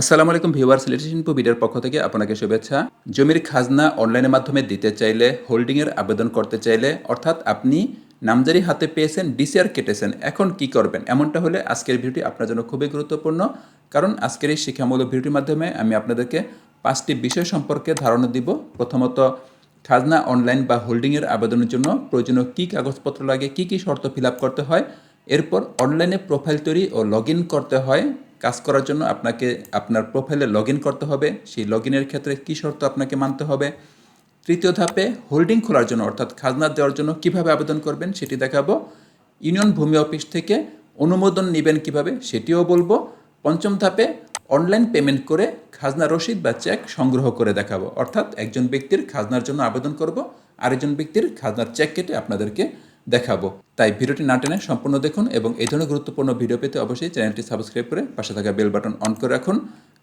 আসসালামু আলাইকুম ভিউয়ার্স লিটিশন ভিডিওর পক্ষ থেকে আপনাকে শুভেচ্ছা। জমির খাজনা অনলাইনের মাধ্যমে দিতে চাইলে, হোল্ডিংয়ের আবেদন করতে চাইলে, অর্থাৎ আপনি নামজারি হাতে পেয়েছেন, ডিসিআর কেটেছেন, এখন কি করবেন? এমনটা হলে আজকের ভিডিওটি আপনার জন্য খুবই গুরুত্বপূর্ণ। কারণ আজকের এই শিক্ষামূলক ভিডিওটির মাধ্যমে আমি আপনাদেরকে পাঁচটি বিষয় সম্পর্কে ধারণা দিব। প্রথমত, খাজনা অনলাইন বা হোল্ডিংয়ের আবেদনের জন্য প্রয়োজনীয় কী কাগজপত্র লাগে, কী কী শর্ত ফিল করতে হয়, এরপর অনলাইনে প্রোফাইল তৈরি ও লগ করতে হয় কাজ করার জন্য আপনাকে, আপনার প্রোফাইলে লগ করতে হবে। সেই লগ ক্ষেত্রে কী শর্ত আপনাকে মানতে হবে? তৃতীয় ধাপে হোল্ডিং খোলার জন্য, অর্থাৎ খাজনা দেওয়ার জন্য কীভাবে আবেদন করবেন সেটি দেখাবো। ইউনিয়ন ভূমি অফিস থেকে অনুমোদন নেবেন কীভাবে সেটিও বলব। পঞ্চম ধাপে অনলাইন পেমেন্ট করে খাজনা রসিদ বা চেক সংগ্রহ করে দেখাবো। অর্থাৎ একজন ব্যক্তির খাজনার জন্য আবেদন করব, আরেকজন ব্যক্তির খাজনার চেক কেটে আপনাদেরকে দেখাবো। তাই ভিডিওটি না টেনে সম্পূর্ণ দেখুন এবং এই ধরনের গুরুত্বপূর্ণ ভিডিও পেতে অবশ্যই চ্যানেলটি সাবস্ক্রাইব করে পাশে থাকা বেল বাটন অন করে রাখুন।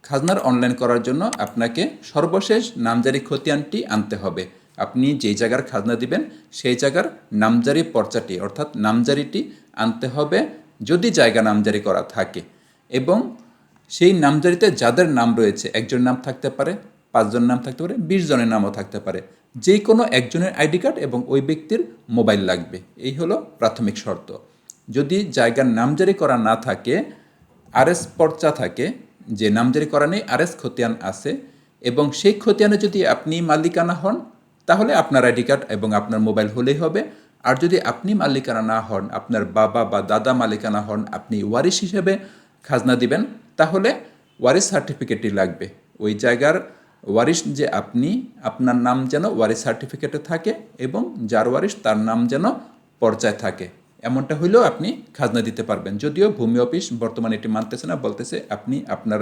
খাজনার অনলাইন করার জন্য আপনাকে সর্বশেষ নামজারি খতিয়ানটি আনতে হবে। আপনি যেই জায়গার খাজনা দিবেন, সেই জায়গার নামজারি পর্চাটি, অর্থাৎ নামজারিটি আনতে হবে যদি জায়গা নামজারি করা থাকে। এবং সেই নামজারিতে যাদের নাম রয়েছে একজনের নাম থাকতে পারে, পাঁচজন নাম থাকতে পারে, বিশ জনের নামও থাকতে পারে। যে কোনো একজনের আইডি কার্ড এবং ওই ব্যক্তির মোবাইল লাগবে। এই হলো প্রাথমিক শর্ত। যদি জায়গার নামজারি করা না থাকে, আরএস পর্চা থাকে, যে নামজারি করা নেই, আরএস খতিয়ান আছে এবং সেই খতিয়ানে যদি আপনি মালিকানা হন, তাহলে আপনার আইডি কার্ড এবং আপনার মোবাইল হলেই হবে। আর যদি আপনি মালিকানা না হন, আপনার বাবা বা দাদা মালিকানা হন, আপনি ওয়ারিশ হিসেবে খাজনা দিবেন, তাহলে ওয়ারিশ সার্টিফিকেটটি লাগবে। ওই জায়গার ওয়ারিশ যে আপনি, আপনার নাম যেন ওয়ারিশ সার্টিফিকেটে থাকে এবং যার ওয়ারিশ তার নাম যেন পর্যায় থাকে। এমনটা হইলেও আপনি খাজনা দিতে পারবেন। যদিও ভূমি অফিস বর্তমানে এটি মানতেছে না, বলতেছে আপনি আপনার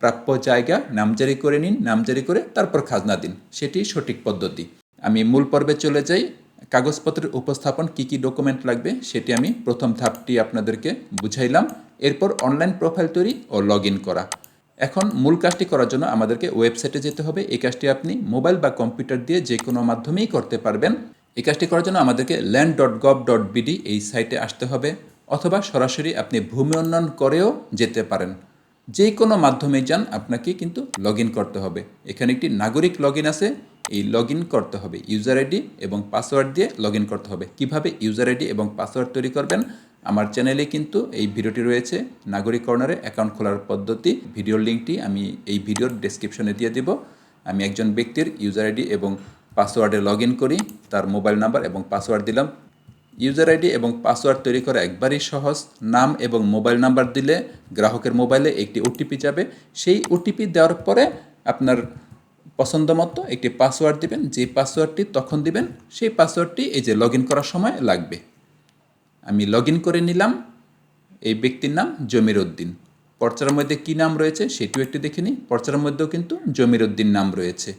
প্রাপ্য জায়গা নামজারি করে নিন, নামজারি করে তারপর খাজনা দিন। সেটি সঠিক পদ্ধতি। আমি মূল পর্বে চলে যাই। কাগজপত্রের উপস্থাপন কি কি ডকুমেন্ট লাগবে সেটি আমি প্রথম ধাপটি আপনাদেরকে বুঝাইলাম। এরপর অনলাইন প্রোফাইল তৈরি ও লগ করা। এখন মূল কাজটি করার জন্য আমাদেরকে ওয়েবসাইটে যেতে হবে। এই কাজটি আপনি মোবাইল বা কম্পিউটার দিয়ে যে কোনো মাধ্যমেই করতে পারবেন। এই কাজটি করার জন্য আমাদেরকে land dot gov dot BD এই সাইটে আসতে হবে অথবা সরাসরি আপনি ভূমি উন্নয়ন করেও যেতে পারেন। যে কোনো মাধ্যমে যান, আপনাকে কিন্তু লগ করতে হবে। এখানে একটি নাগরিক লগ আছে এই লগ করতে হবে ইউজার আইডি এবং পাসওয়ার্ড দিয়ে লগ করতে হবে। কীভাবে ইউজার আইডি এবং পাসওয়ার্ড তৈরি করবেন? আমার চ্যানেলে কিন্তু এই ভিডিওটি রয়েছে। নাগরিক কর্নারে অ্যাকাউন্ট খোলার পদ্ধতি। ভিডিওর লিঙ্কটি আমি এই ভিডিওর ডেসক্রিপশনে দিয়ে দিব। আমি একজন ব্যক্তির ইউজার আইডি এবং পাসওয়ার্ডে লগ করি, তার মোবাইল নাম্বার এবং পাসওয়ার্ড দিলাম। ইউজার আইডি এবং পাসওয়ার্ড তৈরি করা একবারই সহজ। নাম এবং মোবাইল নাম্বার দিলে গ্রাহকের মোবাইলে একটি ওটিপি যাবে। সেই ওটিপি দেওয়ার পরে আপনার পছন্দ মতো একটি পাসওয়ার্ড দিবেন, যে পাসওয়ার্ডটি তখন দিবেন, সেই পাসওয়ার্ডটি এই যে লগ করার সময় লাগবে। আমি লগ করে নিলাম, এই ব্যক্তির নাম জমির উদ্দিন পর্চার মধ্যে কী নাম রয়েছে সেটিও একটু দেখে নিই। পর্চার মধ্যেও কিন্তু জমির উদ্দিন নাম রয়েছে।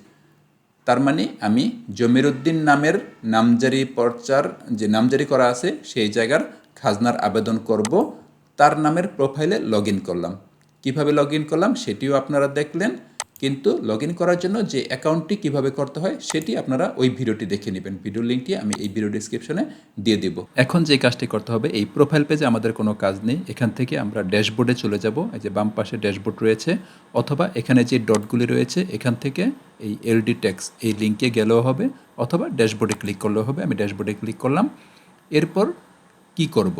তার মানে আমি জমির উদ্দিন নামের নামজারি পর্চার যে নামজারি করা আছে, সেই জায়গার খাজনার আবেদন করব, তার নামের প্রোফাইলে লগ করলাম। কীভাবে লগ করলাম সেটিও আপনারা দেখলেন। কিন্তু লগ করার জন্য যে অ্যাকাউন্টটি কীভাবে করতে হয়, সেটি আপনারা ওই ভিডিওটি দেখে নেবেন। ভিডিও লিঙ্কটি আমি এই ভিডিও ডিসক্রিপশনে দিয়ে দিব। এখন যে কাজটি করতে হবে, এই প্রোফাইল পেজে আমাদের কোনো কাজ নেই। এখান থেকে আমরা ড্যাশবোর্ডে চলে যাব। এই যে বাম পাশে ড্যাশবোর্ড রয়েছে, অথবা এখানে যে ডটগুলি রয়েছে, এখান থেকে এই এলডি ট্যাক্স এই লিঙ্কে গেলেও হবে, অথবা ড্যাশবোর্ডে ক্লিক করলেও হবে। আমি ড্যাশবোর্ডে ক্লিক করলাম। এরপর কি করব?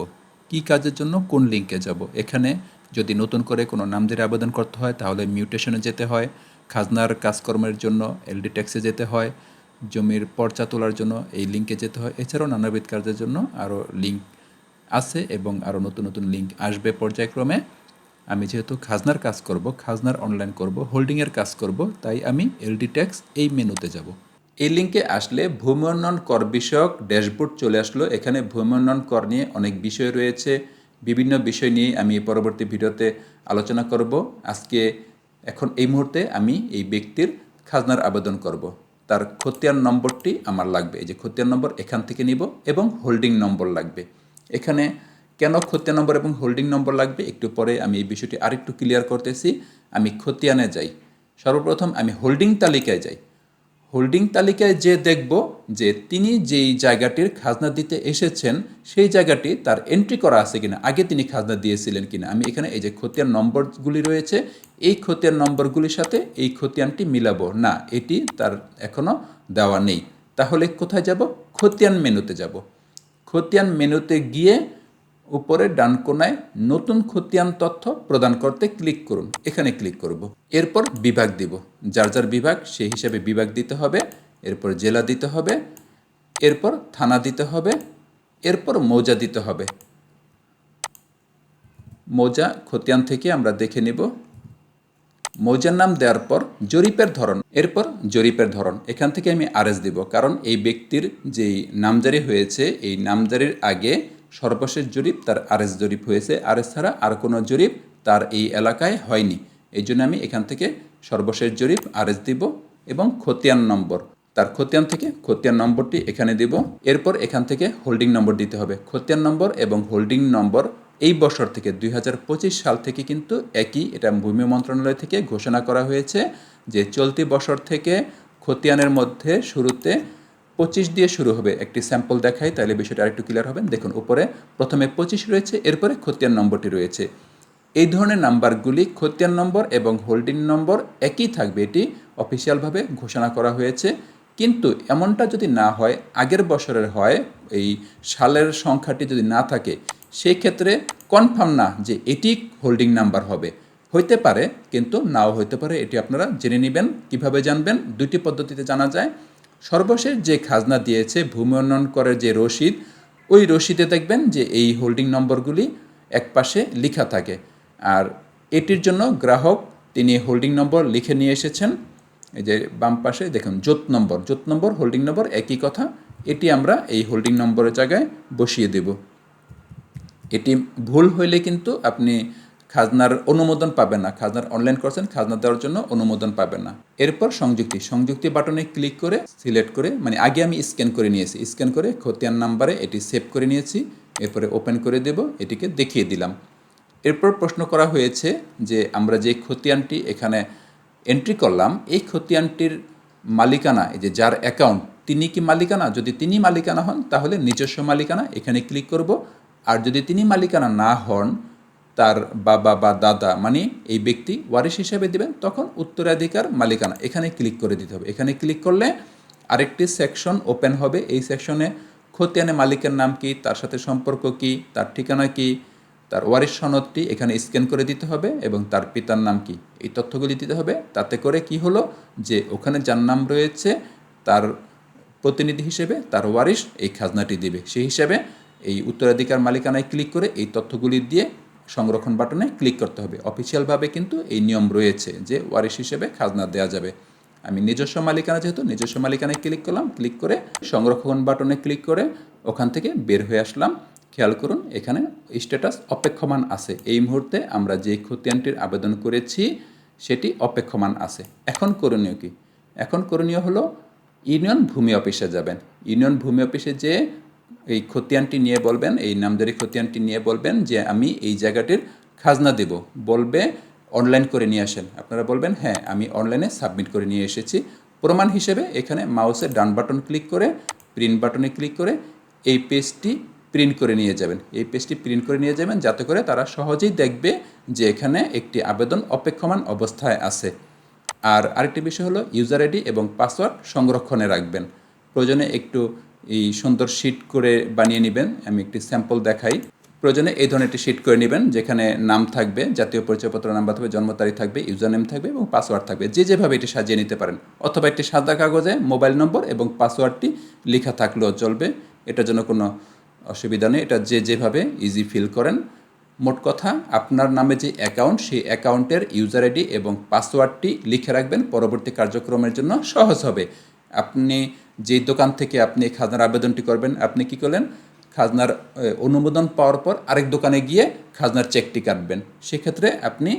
কি কাজের জন্য কোন লিঙ্কে যাব? এখানে যদি নতুন করে কোনো নামজারি আবেদন করতে হয়, তাহলে মিউটেশনে যেতে হয়। খাজনার কাজকর্মের জন্য এলডি ট্যাক্সে যেতে হয়, জমির পর্চা তোলার জন্য এই লিঙ্কে যেতে হয়। এছাড়াও নানাবিধ কাজের জন্য আরও লিঙ্ক আছে এবং আরও নতুন নতুন লিঙ্ক আসবে পর্যায়ক্রমে। আমি যেহেতু খাজনার কাজ করব, খাজনার অনলাইন করব হোল্ডিংয়ের কাজ করব, তাই আমি এলডি ট্যাক্স এই মেনুতে যাব। এই লিঙ্কে আসলে ভূমি উন্নয়ন কর বিষয়ক ড্যাশবোর্ড চলে আসলো। এখানে ভূমি উন্নয়ন কর নিয়ে অনেক বিষয় রয়েছে। বিভিন্ন বিষয় নিয়ে আমি পরবর্তী ভিডিওতে আলোচনা করব। আজকে এখন এই মুহূর্তে আমি এই ব্যক্তির খাজনার আবেদন করব। তার খতিয়ান নম্বরটি আমার লাগবে। এই যে খতিয়ান নম্বর, এখান থেকে নিব এবং হোল্ডিং নম্বর লাগবে। এখানে কেন খতিয়ান নম্বর এবং হোল্ডিং নম্বর লাগবে? একটু পরে আমি এই বিষয়টি আরেকটু ক্লিয়ার করতেছি। আমি খতিয়ানে যাই। সর্বপ্রথম আমি হোল্ডিং তালিকায় যাই। হোল্ডিং তালিকায় যে দেখব যে তিনি যেই জায়গাটির খাজনা দিতে এসেছেন, সেই জায়গাটি তার এন্ট্রি করা আছে কিনা, আগে তিনি খাজনা দিয়েছিলেন কিনা। আমি এখানে এই যে খতিয়ান নম্বরগুলি রয়েছে, এই খতিয়ান নম্বরগুলির সাথে এই খতিয়ানটি মিলাবো। না, এটি তার এখনও দেওয়া নেই। তাহলে কোথায় যাব? খতিয়ান মেনুতে যাব। খতিয়ান মেনুতে গিয়ে উপরে ডান কোনায় নতুন খতিয়ান তথ্য প্রদান করতে ক্লিক করুন। এখানে ক্লিক করব। এরপর বিভাগ দিব। যার যার বিভাগ, সেই হিসাবে বিভাগ দিতে হবে। এরপর জেলা দিতে হবে। এরপর থানা দিতে হবে। এরপর মৌজা দিতে হবে। মৌজা খতিয়ান থেকে আমরা দেখে নেব। মৌজার নাম দেওয়ার পর জরিপের ধরন। এরপর জরিপের ধরন। এখান থেকে আমি আরএস দিব। কারণ এই ব্যক্তির যেই নামজারি হয়েছে, এই নামজারির আগে সর্বশেষ জরিপ তার আরএস জরিপ হয়েছে। আরএস ছাড়া আর কোনো জরিপ তার এই এলাকায় হয়নি। এই জন্য আমি এখান থেকে সর্বশেষ জরিপ, আরএস দিব এবং খতিয়ান নম্বর। তার খতিয়ান থেকে খতিয়ান নম্বরটি এখানে দিব। এরপর এখান থেকে হোল্ডিং নম্বর দিতে হবে। খতিয়ান নম্বর এবং হোল্ডিং নম্বর এই বছর থেকে দুই হাজার পঁচিশ সাল থেকে কিন্তু একই এটা ভূমি মন্ত্রণালয় থেকে ঘোষণা করা হয়েছে যে চলতি বছর থেকে খতিয়ানের মধ্যে শুরুতে পঁচিশ দিয়ে শুরু হবে একটি স্যাম্পল দেখাই, তাহলে বিষয়টা আরেকটু ক্লিয়ার হবে। দেখুন, উপরে প্রথমে পঁচিশ রয়েছে, এরপরে খতিয়ান নম্বরটি রয়েছে। এই ধরনের নাম্বারগুলি খতিয়ান নম্বর এবং হোল্ডিং নম্বর একই থাকবে, এটি অফিসিয়ালভাবে ঘোষণা করা হয়েছে। কিন্তু এমনটা যদি না হয়, আগের বছরের হয়, এই সালের সংখ্যাটি যদি না থাকে, সেই ক্ষেত্রে কনফার্ম না যে এটি হোল্ডিং নাম্বার হবে। হইতে পারে, কিন্তু নাও হইতে পারে, এটি আপনারা জেনে নেবেন, কীভাবে জানবেন দুটি পদ্ধতিতে জানা যায়। সর্বশেষ যে খাজনা দিয়েছে, ভূমি উন্নয়ন যে রসিদ, ওই রসিদে দেখবেন যে এই হোল্ডিং নম্বরগুলি একপাশে লেখা থাকে। আর এটির জন্য গ্রাহক, তিনি হোল্ডিং নম্বর লিখে নিয়ে এসেছেন। এই যে বাম পাশে দেখুন, জোত নম্বর জোত নম্বর, হোল্ডিং নম্বর একই কথা, এটি আমরা এই হোল্ডিং নম্বরের জায়গায় বসিয়ে দেব। এটি ভুল হইলে কিন্তু আপনি খাজনার অনুমোদন পাবেন না। খাজনার অনলাইন করছেন, খাজনা দেওয়ার জন্য অনুমোদন পাবেন না। এরপর সংযুক্তি। সংযুক্তি বাটনে ক্লিক করে সিলেক্ট করে মানে আগে আমি স্ক্যান করে নিয়েছি। স্ক্যান করে খতিয়ান নাম্বারে এটি সেভ করে নিয়েছি। এরপরে ওপেন করে দেব, এটিকে দেখিয়ে দিলাম। এরপর প্রশ্ন করা হয়েছে যে আমরা যে খতিয়ানটি এখানে এন্ট্রি করলাম, এই খতিয়ানটির মালিকানা, এই যে যার অ্যাকাউন্ট তিনি কি মালিকানা? যদি তিনি মালিকানা হন, তাহলে নিজস্ব মালিকানা এখানে ক্লিক করব। আর যদি তিনি মালিকানা না হন তার বাবা বা দাদা মানে এই ব্যক্তি ওয়ারিশ হিসেবে দিবেন, তখন উত্তরাধিকার মালিকানা। এখানে ক্লিক করে দিতে হবে। এখানে ক্লিক করলে আরেকটি সেকশন ওপেন হবে। এই সেকশনে খতিয়ানে মালিকের নাম কি, তার সাথে সম্পর্ক কি, তার ঠিকানা কি, তার ওয়ারিশ সনদটি এখানে স্ক্যান করে দিতে হবে এবং তার পিতার নাম কি। এই তথ্যগুলি দিতে হবে। তাতে করে কি হলো যে ওখানে যার নাম রয়েছে, তার প্রতিনিধি হিসেবে তার ওয়ারিশ এই খাজনাটি দিবে। সেই হিসাবে এই উত্তরাধিকার মালিকানায় ক্লিক করে এই তথ্যগুলি দিয়ে সংরক্ষণ বাটনে ক্লিক করতে হবে। অফিসিয়ালভাবে কিন্তু এই নিয়ম রয়েছে যে ওয়ারিশ হিসেবে খাজনা দেওয়া যাবে। আমি নিজস্ব মালিকানা যেহেতু, নিজস্ব মালিকানায় ক্লিক করলাম, ক্লিক করে সংরক্ষণ বাটনে ক্লিক করে ওখান থেকে বের হয়ে আসলাম। খেয়াল করুন, এখানে স্ট্যাটাস অপেক্ষমান আছে। এই মুহূর্তে আমরা যে খতিয়ানটির আবেদন করেছি, সেটি অপেক্ষমান আছে। এখন করণীয় কি? এখন করণীয় হলো ইউনিয়ন ভূমি অফিসে যাবেন। ইউনিয়ন ভূমি অফিসে যে এই খতিয়ানটি নিয়ে বলবেন, এই নামদারি খতিয়ানটি নিয়ে বলবেন যে আমি এই জায়গাটির খাজনা দেব। বলবে, অনলাইন করে নিয়ে আসেন। আপনারা বলবেন হ্যাঁ আমি অনলাইনে সাবমিট করে নিয়ে এসেছি। প্রমাণ হিসেবে এখানে মাউসের ডান বাটন ক্লিক করে, প্রিন্ট বাটনে ক্লিক করে এই পেজটি প্রিন্ট করে নিয়ে যাবেন। এই পেজটি প্রিন্ট করে নিয়ে যাবেন যাতে করে তারা সহজেই দেখবে যে এখানে একটি আবেদন অপেক্ষমান অবস্থায় আছে। আর আরেকটি বিষয় হলো, ইউজার আইডি এবং পাসওয়ার্ড সংরক্ষণে রাখবেন। প্রয়োজনে একটু এই সুন্দর শিট করে বানিয়ে নেবেন। আমি একটি স্যাম্পল দেখাই। প্রয়োজনে এই ধরনের একটি শিট করে নেবেন, যেখানে নাম থাকবে, জাতীয় পরিচয়পত্র নাম্বার থাকবে, জন্ম তারিখ থাকবে ইউজার নেম থাকবে এবং পাসওয়ার্ড থাকবে। যে যেভাবে এটি সাজিয়ে নিতে পারেন। অথবা একটি সাদা কাগজে মোবাইল নম্বর এবং পাসওয়ার্ডটি লেখা থাকলেও চলবে। এটার জন্য কোনো অসুবিধা নেই। এটা যে যেভাবে ইজি ফিল করেন। মোট কথা, আপনার নামে যে অ্যাকাউন্ট সেই অ্যাকাউন্টের ইউজার আইডি এবং পাসওয়ার্ডটি লিখে রাখবেন। পরবর্তী কার্যক্রমের জন্য সহজ হবে। আপনি যেই দোকান থেকে আপনি খাজনার আবেদনটি করবেন, আপনি কি করলেন? খাজনার অনুমোদন পাওয়ার পর আরেক দোকানে গিয়ে খাজনার চেকটি কাটবেন। সেক্ষেত্রে আপনি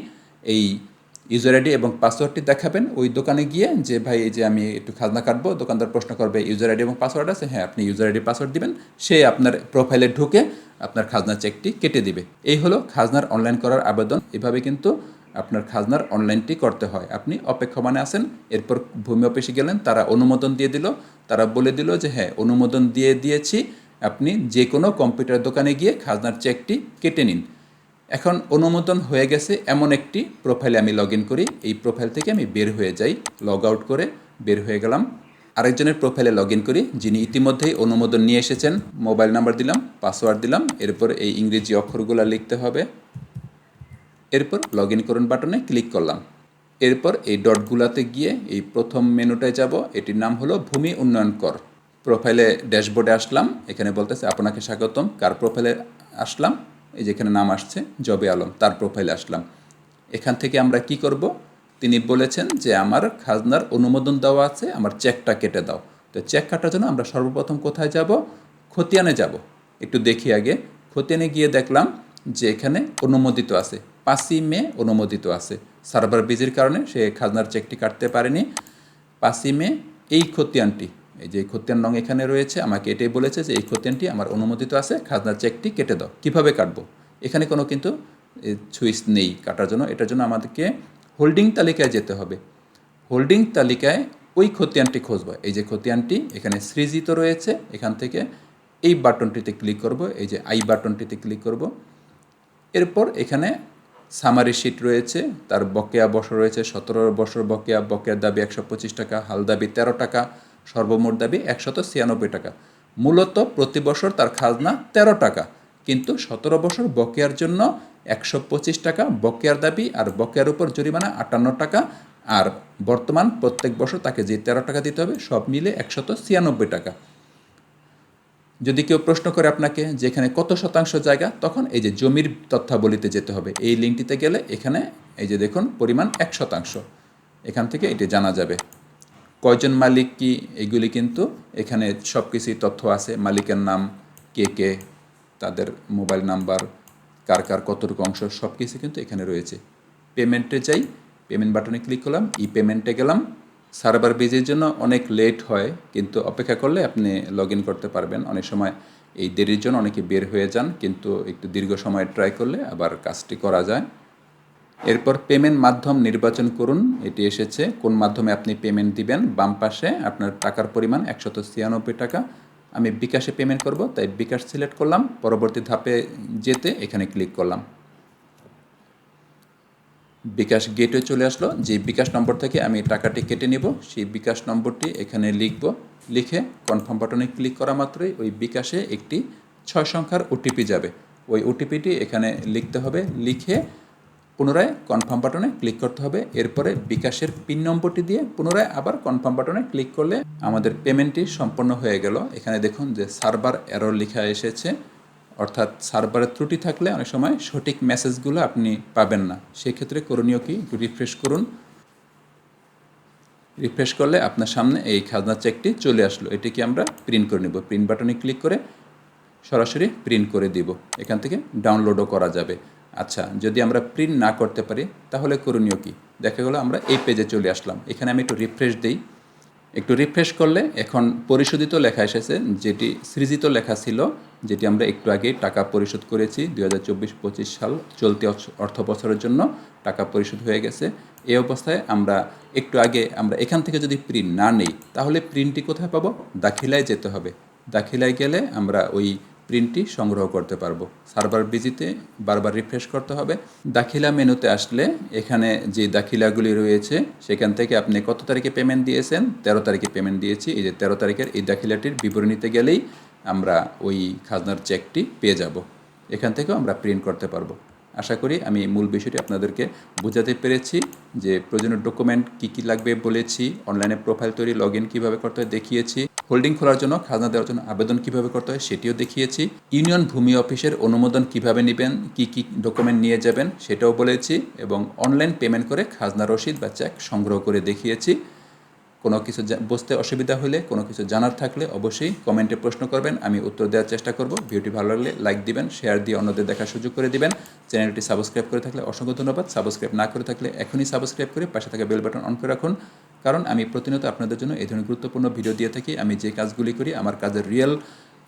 এই ইউজার আইডি এবং পাসওয়ার্ডটি দেখাবেন। ওই দোকানে গিয়ে যে, ভাই, এই যে আমি একটু খাজনা কাটবো। দোকানদার প্রশ্ন করবে ইউজার আইডি এবং পাসওয়ার্ড আছে? হ্যাঁ আপনি ইউজার আইডি পাসওয়ার্ড দিবেন। সে আপনার প্রোফাইলে ঢুকে আপনার খাজনা চেকটি কেটে দিবে। এই হলো খাজনার অনলাইন করার আবেদন। এভাবে কিন্তু আপনার খাজনার অনলাইনটি করতে হয়। আপনি অপেক্ষমানে আছেন, এরপর ভূমি অফিসে গেলেন, তারা অনুমোদন দিয়ে দিল। তারা বলে দিল যে হ্যাঁ অনুমোদন দিয়ে দিয়েছি। আপনি যে কোনো কম্পিউটার দোকানে গিয়ে খাজনার চেকটি কেটে নিন। এখন অনুমোদন হয়ে গেছে এমন একটি প্রোফাইলে আমি লগ করি। এই প্রোফাইল থেকে আমি বের হয়ে যাই লগ আউট করে বের হয়ে গেলাম। আরেকজনের প্রোফাইলে লগ করি, যিনি ইতিমধ্যেই অনুমোদন নিয়ে এসেছেন। মোবাইল নাম্বার দিলাম পাসওয়ার্ড দিলাম, এরপর এই ইংরেজি অক্ষরগুলো লিখতে হবে। এরপর লগ ইন করুন বাটনে ক্লিক করলাম। এরপর এই ডটগুলাতে গিয়ে এই প্রথম মেনুটায় যাব। এটির নাম হলো ভূমি উন্নয়ন কর। প্রোফাইলে ড্যাশবোর্ডে আসলাম। এখানে বলতেছে আপনাকে স্বাগতম। কার প্রোফাইলে আসলাম? এই যেখানে নাম আসছে, জবে আলম, তার প্রোফাইলে আসলাম। এখান থেকে আমরা কি করব? তিনি বলেছেন যে আমার খাজনার অনুমোদন দেওয়া আছে, আমার চেকটা কেটে দাও। তো চেক কাটার জন্য আমরা সর্বপ্রথম কোথায় যাব? খতিয়ানে যাব। একটু দেখি আগে। খতিয়ানে গিয়ে দেখলাম যে এখানে অনুমোদিত আছে। পাঁচই মে অনুমোদিত আছে। সার্ভার বিজির কারণে সে খাজনার চেকটি কাটতে পারেনি। পাঁচই মে, এই খতিয়ানটি, এই যে খতিয়ান রং এখানে রয়েছে, আমাকে এটাই বলেছে যে এই খতিয়ানটি আমার অনুমোদিত আছে, খাজনার চেকটি কেটে দাও। কীভাবে কাটবো? এখানে কোনো কিন্তু সুইচ নেই কাটার জন্য। এটার জন্য আমাদেরকে হোল্ডিং তালিকায় যেতে হবে। হোল্ডিং তালিকায় ওই খতিয়ানটি খুঁজব। এই যে খতিয়ানটি, এখানে সৃজিত রয়েছে। এখান থেকে এই বাটনটিতে ক্লিক করব। এই যে আই বাটনটিতে ক্লিক করব। এরপর এখানে সামারি শিট রয়েছে, তার বকেয়া বছর রয়েছে, সতেরো বছর বকেয়া, বকেয়ার দাবি একশো পঁচিশ টাকা, হাল দাবি তেরো টাকা, সর্বমোট দাবি একশত ছিয়ানব্বই টাকা। মূলত প্রতি বছর তার খাজনা তেরো টাকা, কিন্তু সতেরো বছর বকেয়ার জন্য একশো পঁচিশ টাকা বকেয়ার দাবি আর বকেয়ার উপর জরিমানা আটান্ন টাকা, আর বর্তমান প্রত্যেক বছর তাকে যে তেরো টাকা দিতে হবে, সব মিলে একশত ছিয়ানব্বই টাকা। যদি কেউ প্রশ্ন করে আপনাকে যে এখানে কত শতাংশ জায়গা, তখন এই যে জমির তথ্যাবলিতে যেতে হবে। এই লিঙ্কটিতে গেলে এখানে এই যে দেখুন, পরিমাণ এক শতাংশ। এখান থেকে এটি জানা যাবে। কয়জন মালিক কি, এগুলি কিন্তু এখানে সব কিছুই তথ্য আছে। মালিকের নাম, কে কে, তাদের মোবাইল নাম্বার, কার কার কতটুকু অংশ সব কিছু কিন্তু এখানে রয়েছে। পেমেন্টে যাই, পেমেন্ট বাটনে ক্লিক করলাম ই পেমেন্টে গেলাম। সার্ভার বেজের জন্য অনেক লেট হয়, কিন্তু অপেক্ষা করলে আপনি লগ ইন করতে পারবেন। অনেক সময় এই দেরির জন্য অনেকে বের হয়ে যান, কিন্তু একটু দীর্ঘ সময় ট্রাই করলে আবার কাজটি করা যায়। এরপর পেমেন্ট মাধ্যম নির্বাচন করুন, এটি এসেছে। কোন মাধ্যমে আপনি পেমেন্ট দিবেন? বাম পাশে আপনার টাকার পরিমাণ একশত ছিয়ানব্বই টাকা। আমি বিকাশে পেমেন্ট করব, তাই বিকাশ সিলেক্ট করলাম। পরবর্তী ধাপে যেতে এখানে ক্লিক করলাম। বিকাশ গেটে চলে আসলো। যে বিকাশ নম্বর থেকে আমি টাকাটি কেটে নেব, সেই বিকাশ নম্বরটি এখানে লিখব। লিখে কনফার্ম বাটনে ক্লিক করা মাত্রই ওই বিকাশে একটি ছয় সংখ্যার ওটিপি যাবে। ওই ওটিপিটি এখানে লিখতে হবে। লিখে পুনরায় কনফার্ম বাটনে ক্লিক করতে হবে। এরপরে বিকাশের পিন নম্বরটি দিয়ে পুনরায় আবার কনফার্ম বাটনে ক্লিক করলে আমাদের পেমেন্টটি সম্পন্ন হয়ে গেল। এখানে দেখুন যে সার্ভার এরর লেখা এসেছে। অর্থাৎ সার্ভারের ত্রুটি থাকলে অনেক সময় সঠিক মেসেজগুলো আপনি পাবেন না। সেক্ষেত্রে করণীয় কি? একটু রিফ্রেশ করুন। রিফ্রেশ করলে আপনার সামনে এই খাজনা চেকটি চলে আসলো। এটিকে আমরা প্রিন্ট করে নেব। প্রিন্ট বাটনে ক্লিক করে সরাসরি প্রিন্ট করে দিব। এখান থেকে ডাউনলোডও করা যাবে। আচ্ছা যদি আমরা প্রিন্ট না করতে পারি, তাহলে করণীয় কি? দেখা গেলো আমরা এই পেজে চলে আসলাম। এখানে আমি একটু রিফ্রেশ দিই। একটু রিফ্রেশ করলে এখন পরিশোধিত লেখা এসেছে, যেটি সৃজিত লেখা ছিল, যেটি আমরা একটু আগে টাকা পরিশোধ করেছি, দুই হাজার চব্বিশ পঁচিশ সাল চলতি অর্থ বছরের জন্য টাকা পরিশোধ হয়ে গেছে। এই অবস্থায় আমরা একটু আগে, আমরা এখান থেকে যদি প্রিন্ট না নেই, তাহলে প্রিন্টটি কোথায় পাবো? দাখিলায় যেতে হবে। দাখিলায় গেলে আমরা ওই প্রিন্টটি সংগ্রহ করতে পারব। সার্ভার বিজিতে বারবার রিফ্রেশ করতে হবে। দাখিলা মেনুতে আসলে এখানে যে দাখিলাগুলি রয়েছে, সেখান থেকে আপনি কত তারিখে পেমেন্ট দিয়েছেন? তেরো তারিখে পেমেন্ট দিয়েছি। এই যে তেরো তারিখের এই দাখিলাটির বিবরণীতে গেলেই আমরা ওই খাজনার চেকটি পেয়ে যাব। এখান থেকেও আমরা প্রিন্ট করতে পারব। আশা করি আমি মূল বিষয়টি আপনাদেরকে বোঝাতে পেরেছি যে প্রয়োজনীয় ডকুমেন্ট কী কী লাগবে বলেছি অনলাইনে প্রোফাইল তৈরি লগ ইন কীভাবে করতে দেখিয়েছি। হোল্ডিং খোলার জন্য, খাজনা দেওয়ার জন্য আবেদন কীভাবে করতে হয় সেটিও দেখিয়েছি। ইউনিয়ন ভূমি অফিসের অনুমোদন কীভাবে নেবেন, কি কি ডকুমেন্ট নিয়ে যাবেন সেটাও বলেছি এবং অনলাইন পেমেন্ট করে খাজনা রসিদ বা চেক সংগ্রহ করে দেখিয়েছি। কোনো কিছু বুঝতে অসুবিধা হলে, কোনো কিছু জানার থাকলে অবশ্যই কমেন্টে প্রশ্ন করবেন, আমি উত্তর দেওয়ার চেষ্টা করব। ভিডিওটি ভালো লাগলে লাইক দিবেন, শেয়ার দিয়ে অন্যদের দেখার সুযোগ করে দিবেন। চ্যানেলটি সাবস্ক্রাইব করে থাকলে অসংখ্য ধন্যবাদ। সাবস্ক্রাইব না করে থাকলে এখনই সাবস্ক্রাইব করে পাশে থাকা বেল বাটন অন করে রাখুন। কারণ আমি প্রতিনিয়ত আপনাদের জন্য এই ধরনের গুরুত্বপূর্ণ ভিডিও দিয়ে থাকি। আমি যে কাজগুলি করি, আমার কাজের রিয়েল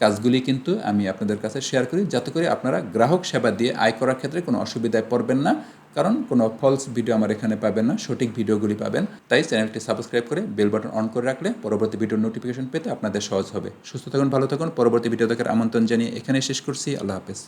কাজগুলি কিন্তু আমি আপনাদের কাছে শেয়ার করি। যাতে করে আপনারা গ্রাহক সেবা দিয়ে আয় করার ক্ষেত্রে কোনো অসুবিধায় পড়বেন না। কারণ কোনো ফলস ভিডিও আমার এখানে পাবেন না, সঠিক ভিডিওগুলি পাবেন। তাই চ্যানেলটি সাবস্ক্রাইব করে বেল বাটন অন করে রাখলে পরবর্তী ভিডিওর নোটিফিকেশন পেতে আপনাদের সহজ হবে। সুস্থ থাকুন, ভালো থাকুন। পরবর্তী ভিডিও দেখার আমন্ত্রণ জানিয়ে এখানে শেষ করছি। আল্লাহ হাফেজ।